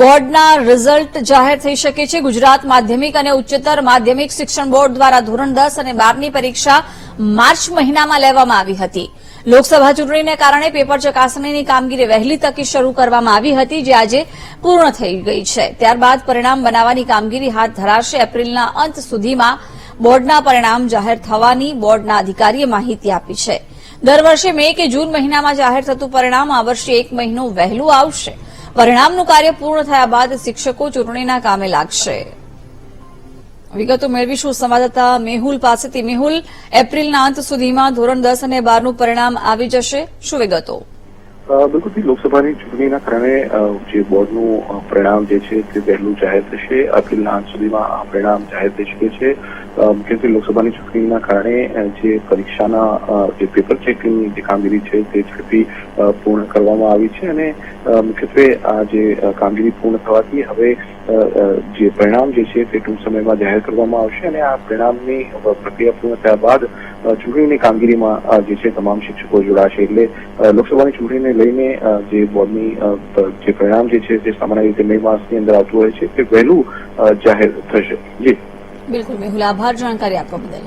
બોર્ડના રિઝલ્ટ જાહેર થઈ શકે છે. ગુજરાત માધ્યમિક અને ઉચ્ચતર માધ્યમિક શિક્ષણ બોર્ડ દ્વારા ધોરણ દસ અને બારની પરીક્ષા માર્ચ મહિનામાં લેવામાં આવી હતી. લોકસભા ચૂંટણીને કારણે પેપર ચકાસણીની કામગીરી વહેલી તકે શરૂ કરવામાં આવી હતી, જે આજે પૂર્ણ થઈ ગઈ છે. ત્યારબાદ પરિણામ બનાવવાની કામગીરી હાથ ધરાશે એપ્રિલના અંત સુધીમાં. બોર્ડના પરિણામ જાહેર થવાની બોર્ડના અધિકારીએ માહિતી આપી છે. દર વર્ષે મે કે જૂન મહિનામાં જાહેર થતું પરિણામ આ વર્ષે એક મહિનો વહેલું આવશે. પરિણામનું કાર્ય પૂર્ણ થયા બાદ શિક્ષકો ચૂંટણીના કામે લાગશે. વિગતો મેળવીશું. સંવાદદાતા મેહુલ પાસેથી. મેહુલ, એપ્રિલના અંત સુધીમાં ધોરણ દસ અને બારનું પરિણામ આવી જશે. શું વિગતો? અ, બિલકુલથી લોકસભાની ચૂંટણીના કારણે જે બોર્ડનું પરિણામ જે છે તે વહેલું જાહેર થશે. એપ્રિલના અંત સુધીમાં આ પરિણામ જાહેર થઈ શકે છે. મુખ્યત્વે લોકસભાની ચૂંટણીના કારણે જે પરીક્ષાના જે પેપર ચેકિંગની જે કામગીરી છે તે ઝડપી પૂર્ણ કરવામાં આવી છે અને મુખ્યત્વે આ જે કામગીરી પૂર્ણ થવાથી હવે જે પરિણામ જે છે તે ટૂંક સમયમાં જાહેર કરવામાં આવશે અને આ પરિણામની પ્રક્રિયા પૂર્ણ થયા બાદ ચૂંટણીની કામગીરીમાં જે છે, તમામ શિક્ષકો જોડાશે એટલે લોકસભાની ચૂંટણીને લઈને જે બોર્ડની જે પરિણામ જે છે તે સામાન્ય રીતે મે માસની અંદર આવતું હોય છે, તે વહેલું જાહેર થશે. જી. બિલકુલ મેહુલ આભાર, જાણકારી આપવા બદલ.